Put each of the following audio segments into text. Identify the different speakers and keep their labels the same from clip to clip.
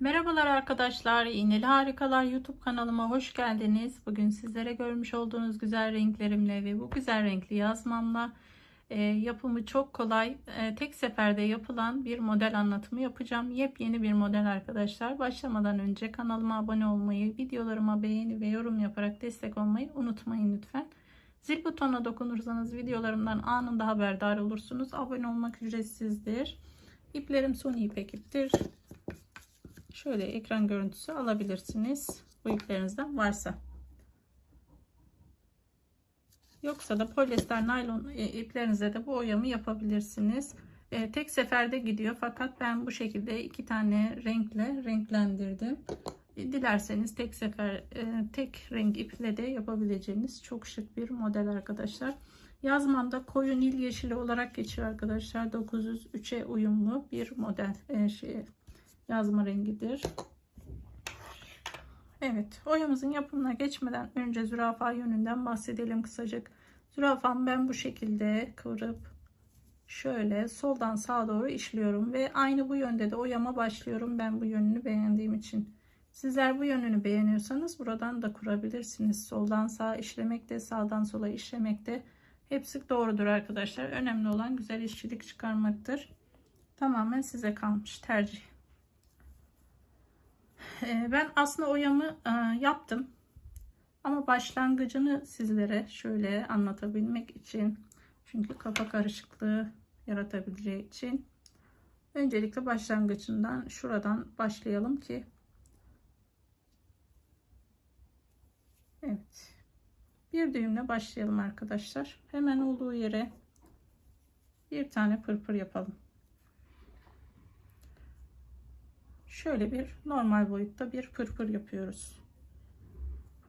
Speaker 1: Merhabalar arkadaşlar, İğneli Harikalar YouTube kanalıma hoş geldiniz. Bugün sizlere görmüş olduğunuz güzel renklerimle ve bu güzel renkli yazmamla e, yapımı çok kolay, e, tek seferde yapılan bir model anlatımı yapacağım. Yepyeni bir model arkadaşlar. Başlamadan önce kanalıma abone olmayı, videolarıma beğeni ve yorum yaparak destek olmayı unutmayın lütfen. Zil butonuna dokunursanız videolarımdan anında haberdar olursunuz. Abone olmak ücretsizdir. İplerim suni ipek iptir. Şöyle ekran görüntüsü alabilirsiniz. Bu iplerinizden varsa. Yoksa da polyester naylon e, iplerinize de bu oyamı yapabilirsiniz. E, tek seferde gidiyor fakat ben bu şekilde iki tane renkle renklendirdim. E, dilerseniz tek sefer e, tek renk iple de yapabileceğiniz çok şık bir model arkadaşlar. Yazmanda koyu nil yeşili olarak geçiyor arkadaşlar. 903'e uyumlu bir model e, şey, yazma rengidir. Evet oyamızın yapımına geçmeden önce zürafa yönünden bahsedelim kısacık. Zürafamı ben bu şekilde kıvırıp şöyle soldan sağa doğru işliyorum ve aynı bu yönde de oyama başlıyorum ben bu yönünü beğendiğim için. Sizler bu yönünü beğeniyorsanız buradan da kurabilirsiniz. Soldan sağa işlemek de sağdan sola işlemek de hepsi doğrudur arkadaşlar. Önemli olan güzel işçilik çıkarmaktır. Tamamen size kalmış tercih. Ee, ben aslında oyamı e, yaptım. Ama başlangıcını sizlere şöyle anlatabilmek için çünkü kafa karışıklığı yaratabileceği için öncelikle başlangıcından şuradan başlayalım ki Evet. Bir düğümle başlayalım arkadaşlar. Hemen olduğu yere bir tane pırpır yapalım. Şöyle bir normal boyutta bir pırpır yapıyoruz.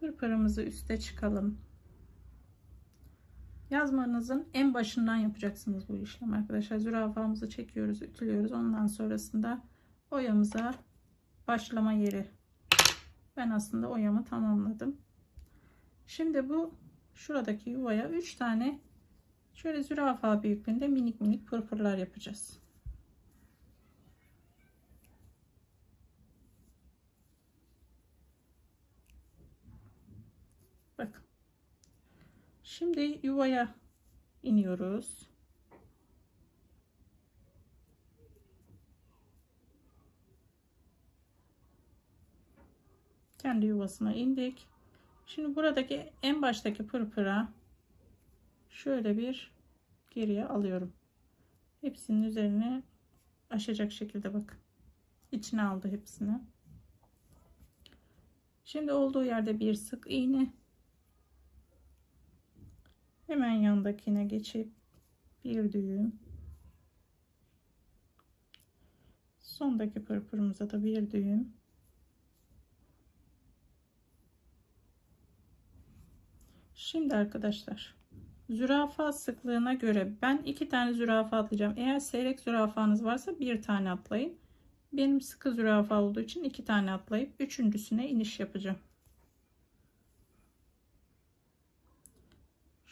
Speaker 1: Pırpırımızı üste çıkalım. Yazmanızın en başından yapacaksınız bu işlem arkadaşlar. Zürafamızı çekiyoruz, ütülüyoruz. Ondan sonrasında oyamıza başlama yeri. Ben aslında oyamı tamamladım. Şimdi bu şuradaki yuvaya 3 tane şöyle zürafa büyüklüğünde minik minik pırpırlar yapacağız. Bakın. Şimdi yuvaya iniyoruz. Kendi yuvasına indik. Şimdi buradaki en baştaki pırpıra şöyle bir geriye alıyorum. Hepsinin üzerine aşacak şekilde bakın. İçine aldı hepsini. Şimdi olduğu yerde bir sık iğne. Hemen yandakine geçip bir düğüm. Sondaki pırpırımıza da bir düğüm. Şimdi arkadaşlar zürafa sıklığına göre ben iki tane zürafa atlayacağım. Eğer seyrek zürafanız varsa bir tane atlayın. Benim sıkı zürafa olduğu için iki tane atlayıp üçüncüsüne iniş yapacağım.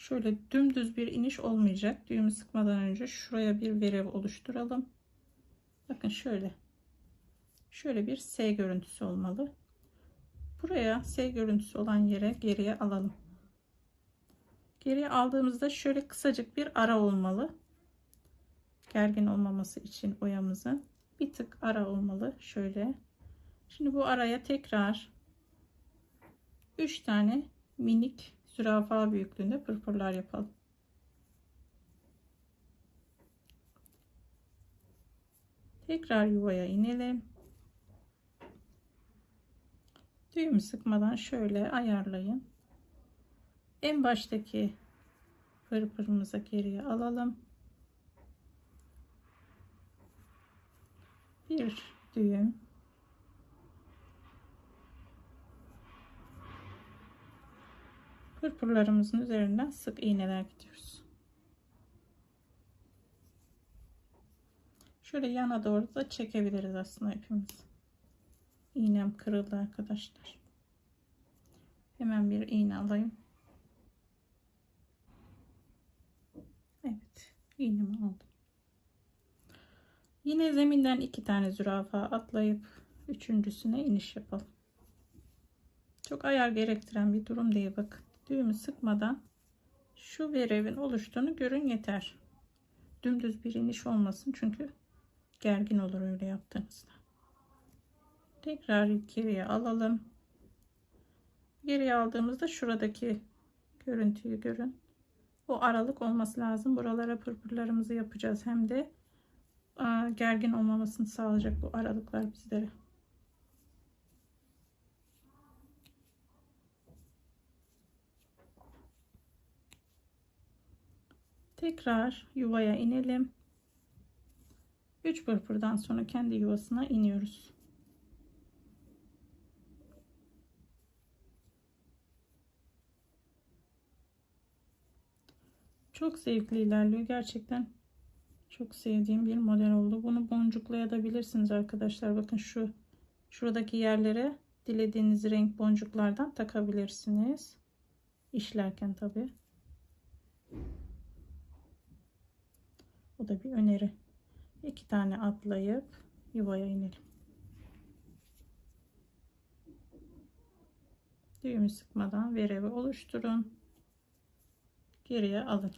Speaker 1: Şöyle dümdüz bir iniş olmayacak. Düğümü sıkmadan önce şuraya bir verev oluşturalım. Bakın şöyle. Şöyle bir S görüntüsü olmalı. Buraya S görüntüsü olan yere geriye alalım. Geriye aldığımızda şöyle kısacık bir ara olmalı. Gergin olmaması için oyamızın bir tık ara olmalı. Şöyle. Şimdi bu araya tekrar 3 tane minik zürafa büyüklüğünde pırpırlar yapalım. Tekrar yuvaya inelim. Düğümü sıkmadan şöyle ayarlayın. En baştaki pırpırımıza geriye alalım. Bir düğüm. Pırpırlarımızın üzerinden sık iğneler gidiyoruz. Şöyle yana doğru da çekebiliriz aslında ipimizi. İğnem kırıldı arkadaşlar. Hemen bir iğne alayım. Evet. iğnemi aldım. Yine zeminden iki tane zürafa atlayıp üçüncüsüne iniş yapalım. Çok ayar gerektiren bir durum değil bak. Düğümü sıkmadan şu verevin oluştuğunu görün yeter. Dümdüz bir iniş olmasın çünkü gergin olur öyle yaptığınızda. Tekrar geriye alalım. Geriye aldığımızda şuradaki görüntüyü görün. O aralık olması lazım. Buralara pırpırlarımızı yapacağız. Hem de gergin olmamasını sağlayacak bu aralıklar bizlere. Tekrar yuvaya inelim. 3 pırpırdan sonra kendi yuvasına iniyoruz. Çok zevkli ilerliyor. Gerçekten çok sevdiğim bir model oldu. Bunu boncuklayabilirsiniz arkadaşlar. Bakın şu şuradaki yerlere dilediğiniz renk boncuklardan takabilirsiniz. İşlerken tabi. Da bir öneri. İki tane atlayıp yuvaya inelim. Düğümü sıkmadan verevi oluşturun. Geriye alın.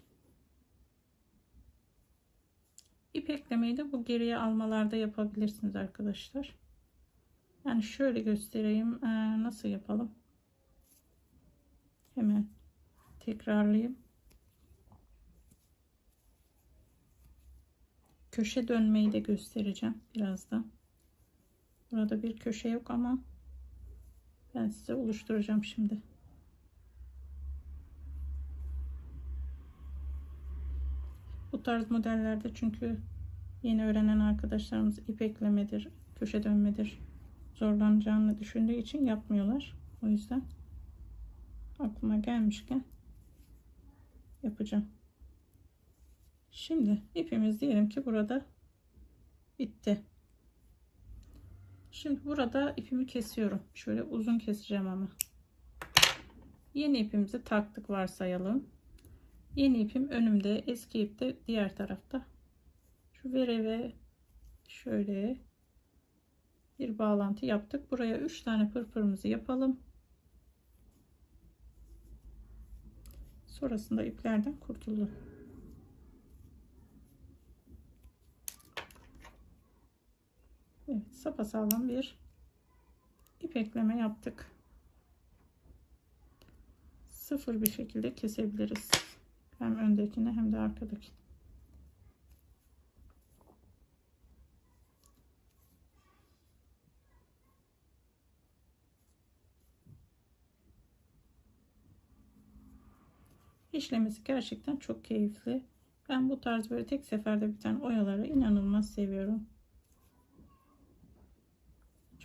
Speaker 1: İp eklemeyi de bu geriye almalarda yapabilirsiniz arkadaşlar. Yani şöyle göstereyim. Ee, nasıl yapalım? Hemen tekrarlayayım. Köşe dönmeyi de göstereceğim birazdan. Burada bir köşe yok ama ben size oluşturacağım şimdi. Bu tarz modellerde çünkü yeni öğrenen arkadaşlarımız ip eklemedir, köşe dönmedir zorlanacağını düşündüğü için yapmıyorlar. O yüzden aklıma gelmişken yapacağım. Şimdi ipimiz diyelim ki burada bitti. Şimdi burada ipimi kesiyorum. Şöyle uzun keseceğim ama. Yeni ipimizi taktık varsayalım. Yeni ipim önümde, eski ip de diğer tarafta. Şu vereve şöyle bir bağlantı yaptık. Buraya 3 tane pırpırımızı yapalım. Sonrasında iplerden kurtulalım. Evet, sapasağlam bir ip ekleme yaptık. Sıfır bir şekilde kesebiliriz. Hem öndekini hem de arkadaki. İşlemesi gerçekten çok keyifli. Ben bu tarz böyle tek seferde biten oyaları inanılmaz seviyorum.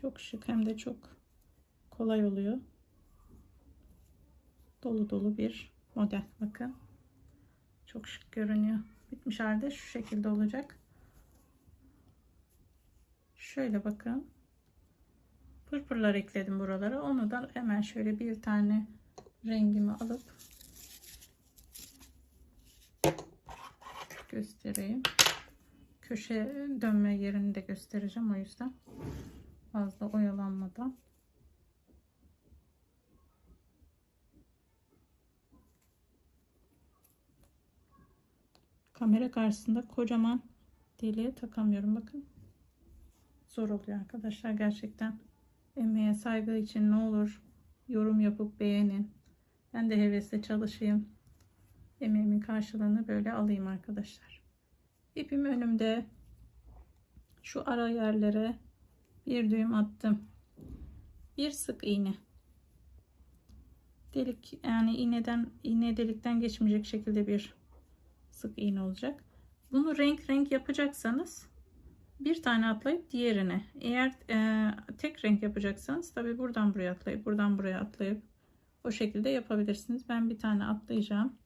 Speaker 1: Çok şık hem de çok kolay oluyor. Dolu dolu bir model. Bakın. Çok şık görünüyor. Bitmiş halde şu şekilde olacak. Şöyle bakın. Pırpırlar ekledim buralara. Onu da hemen şöyle bir tane rengimi alıp göstereyim. Köşe dönme yerini de göstereceğim o yüzden fazla oyalanmadan. Kamera karşısında kocaman deliğe takamıyorum bakın. Zor oluyor arkadaşlar gerçekten. Emeğe saygı için ne olur yorum yapıp beğenin. Ben de hevesle çalışayım. Emeğimin karşılığını böyle alayım arkadaşlar. İpim önümde şu ara yerlere bir düğüm attım. Bir sık iğne. Delik yani iğneden iğne delikten geçmeyecek şekilde bir sık iğne olacak. Bunu renk renk yapacaksanız bir tane atlayıp diğerine. Eğer e, tek renk yapacaksanız tabi buradan buraya atlayıp buradan buraya atlayıp o şekilde yapabilirsiniz. Ben bir tane atlayacağım.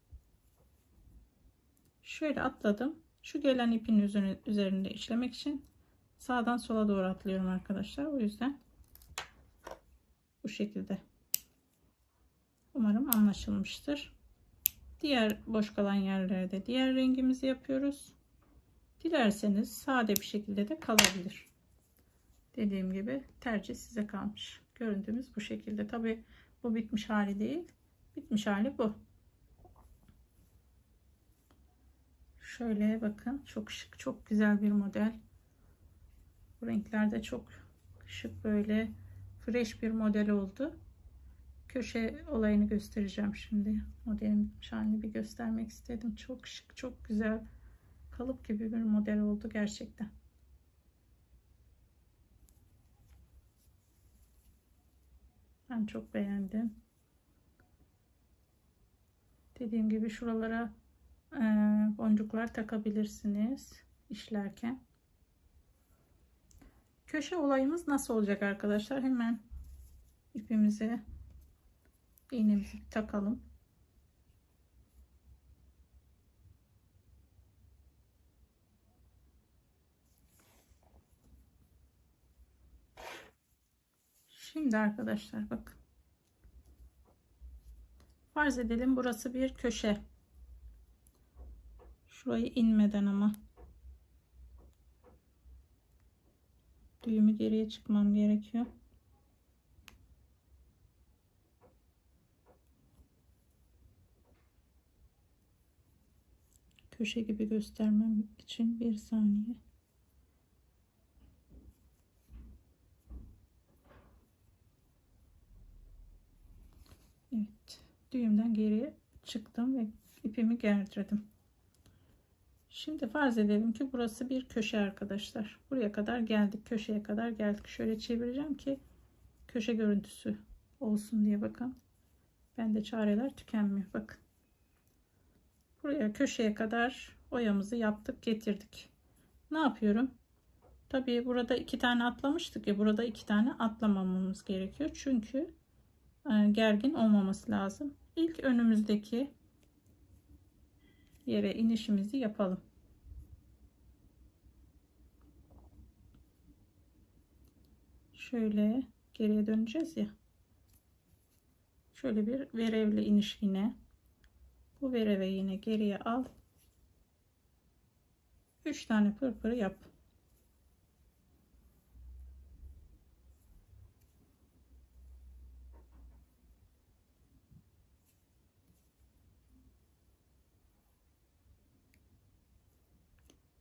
Speaker 1: Şöyle atladım. Şu gelen ipin üzerinde işlemek için sağdan sola doğru atlıyorum arkadaşlar. O yüzden bu şekilde. Umarım anlaşılmıştır. Diğer boş kalan yerlerde diğer rengimizi yapıyoruz. Dilerseniz sade bir şekilde de kalabilir. Dediğim gibi tercih size kalmış. Görüntümüz bu şekilde. Tabi bu bitmiş hali değil. Bitmiş hali bu. Şöyle bakın. Çok şık, çok güzel bir model. Bu renklerde çok şık böyle fresh bir model oldu. Köşe olayını göstereceğim şimdi. Modelin bitmiş halini bir göstermek istedim. Çok şık, çok güzel. Kalıp gibi bir model oldu gerçekten. Ben çok beğendim. Dediğim gibi şuralara boncuklar takabilirsiniz işlerken. Köşe olayımız nasıl olacak arkadaşlar? Hemen ipimizi iğnemizi takalım. Şimdi arkadaşlar bakın. Farz edelim burası bir köşe. Şurayı inmeden ama düğümü geriye çıkmam gerekiyor. Köşe gibi göstermem için bir saniye. Evet. Düğümden geriye çıktım ve ipimi gerdirdim. Şimdi farz edelim ki burası bir köşe arkadaşlar. Buraya kadar geldik. Köşeye kadar geldik. Şöyle çevireceğim ki köşe görüntüsü olsun diye bakın. Bende çareler tükenmiyor. Bakın. Buraya köşeye kadar oyamızı yaptık getirdik. Ne yapıyorum? Tabii burada iki tane atlamıştık ya. Burada iki tane atlamamamız gerekiyor. Çünkü e, gergin olmaması lazım. İlk önümüzdeki yere inişimizi yapalım. Şöyle geriye döneceğiz ya. Şöyle bir verevli iniş yine. Bu vereve yine geriye al. 3 tane pırpır yap.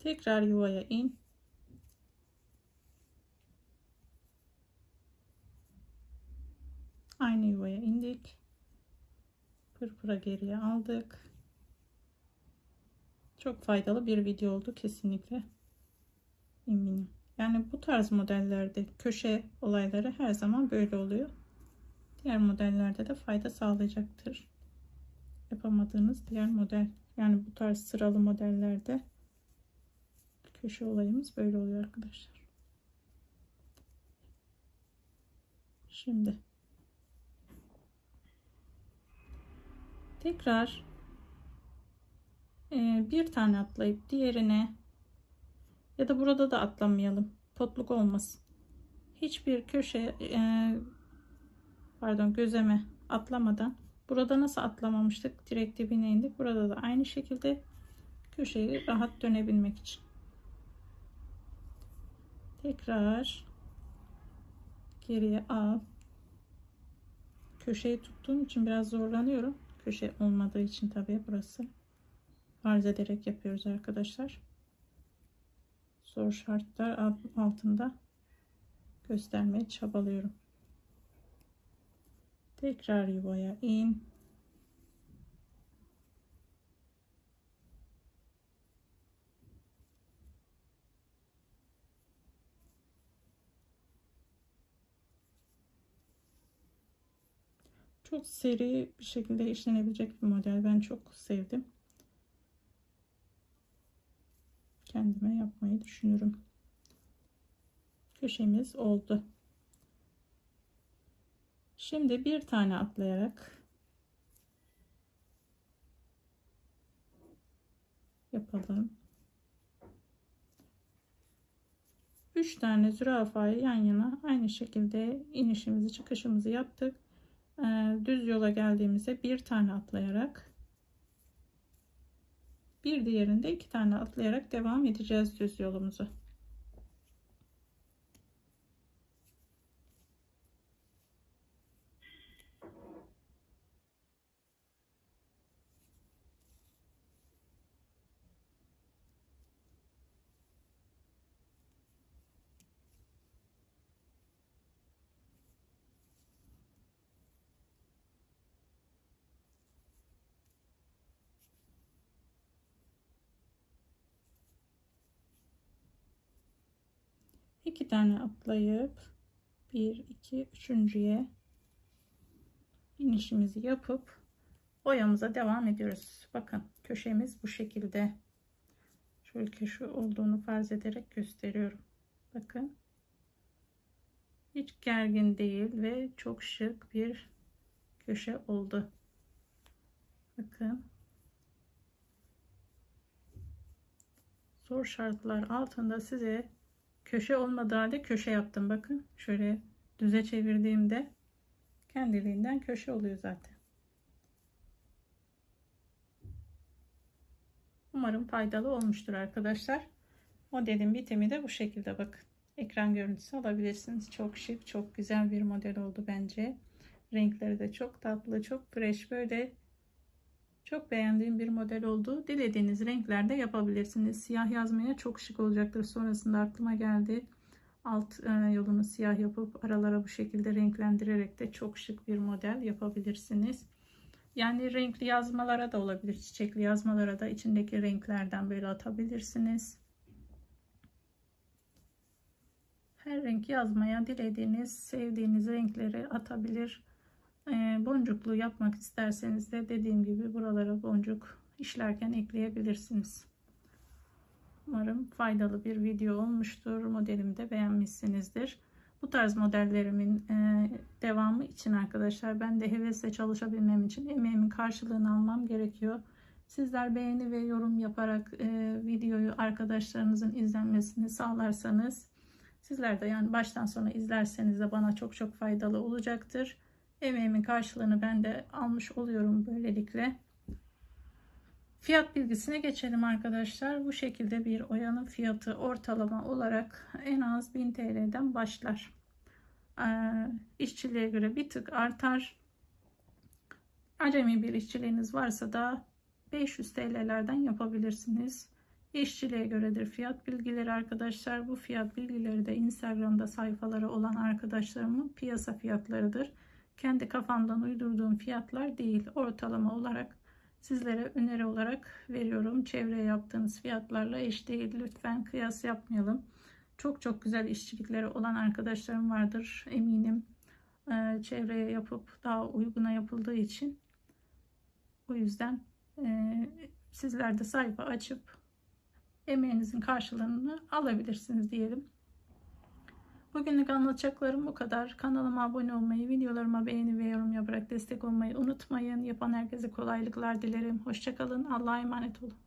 Speaker 1: Tekrar yuvaya in. Aynı yuvaya indik. Pırpıra geriye aldık. Çok faydalı bir video oldu kesinlikle. Eminim. Yani bu tarz modellerde köşe olayları her zaman böyle oluyor. Diğer modellerde de fayda sağlayacaktır. Yapamadığınız diğer model yani bu tarz sıralı modellerde köşe olayımız böyle oluyor arkadaşlar. Şimdi tekrar e, bir tane atlayıp diğerine ya da burada da atlamayalım. Potluk olmasın. Hiçbir köşe e, pardon gözeme atlamadan burada nasıl atlamamıştık direkt dibine indik. Burada da aynı şekilde köşeyi rahat dönebilmek için. Tekrar geriye al. Köşeyi tuttuğum için biraz zorlanıyorum. Köşe olmadığı için tabii burası. Farz ederek yapıyoruz arkadaşlar. Zor şartlar altında göstermeye çabalıyorum. Tekrar yuvaya in. Çok seri bir şekilde işlenebilecek bir model. Ben çok sevdim. Kendime yapmayı düşünürüm. Köşemiz oldu. Şimdi bir tane atlayarak yapalım. 3 tane zürafayı yan yana aynı şekilde inişimizi çıkışımızı yaptık. Ee, düz yola geldiğimizde bir tane atlayarak bir diğerinde iki tane atlayarak devam edeceğiz düz yolumuzu. İki tane atlayıp bir iki üçüncüye inişimizi yapıp boyamıza devam ediyoruz. Bakın köşemiz bu şekilde. Şöyle köşe olduğunu farz ederek gösteriyorum. Bakın. Hiç gergin değil ve çok şık bir köşe oldu. Bakın. Zor şartlar altında size köşe olmadığı halde köşe yaptım. Bakın şöyle düze çevirdiğimde kendiliğinden köşe oluyor zaten. Umarım faydalı olmuştur arkadaşlar. Modelin bitimi de bu şekilde bakın. Ekran görüntüsü alabilirsiniz. Çok şık, çok güzel bir model oldu bence. Renkleri de çok tatlı, çok fresh. Böyle çok beğendiğim bir model oldu. Dilediğiniz renklerde yapabilirsiniz. Siyah yazmaya çok şık olacaktır. Sonrasında aklıma geldi. Alt e, yolunu siyah yapıp aralara bu şekilde renklendirerek de çok şık bir model yapabilirsiniz. Yani renkli yazmalara da olabilir. Çiçekli yazmalara da içindeki renklerden böyle atabilirsiniz. Her renk yazmaya dilediğiniz, sevdiğiniz renkleri atabilir. Ee, boncuklu yapmak isterseniz de dediğim gibi buralara boncuk işlerken ekleyebilirsiniz. Umarım faydalı bir video olmuştur. Modelimi de beğenmişsinizdir. Bu tarz modellerimin e, devamı için arkadaşlar ben de hevesle çalışabilmem için emeğimin karşılığını almam gerekiyor. Sizler beğeni ve yorum yaparak e, videoyu arkadaşlarınızın izlenmesini sağlarsanız sizler de yani baştan sona izlerseniz de bana çok çok faydalı olacaktır. Emeğimin karşılığını ben de almış oluyorum böylelikle. Fiyat bilgisine geçelim arkadaşlar. Bu şekilde bir oyanın fiyatı ortalama olarak en az 1000 TL'den başlar. Ee, göre bir tık artar. Acemi bir işçiliğiniz varsa da 500 TL'lerden yapabilirsiniz. İşçiliğe göredir fiyat bilgileri arkadaşlar. Bu fiyat bilgileri de Instagram'da sayfaları olan arkadaşlarımın piyasa fiyatlarıdır. Kendi kafamdan uydurduğum fiyatlar değil. Ortalama olarak sizlere öneri olarak veriyorum. Çevreye yaptığınız fiyatlarla eş değil. Lütfen kıyas yapmayalım. Çok çok güzel işçilikleri olan arkadaşlarım vardır eminim. Ee, çevreye yapıp daha uyguna yapıldığı için. O yüzden e, sizler de sayfa açıp emeğinizin karşılığını alabilirsiniz diyelim. Bugünlük anlatacaklarım bu kadar. Kanalıma abone olmayı, videolarıma beğeni ve yorum yaparak destek olmayı unutmayın. Yapan herkese kolaylıklar dilerim. Hoşçakalın. Allah'a emanet olun.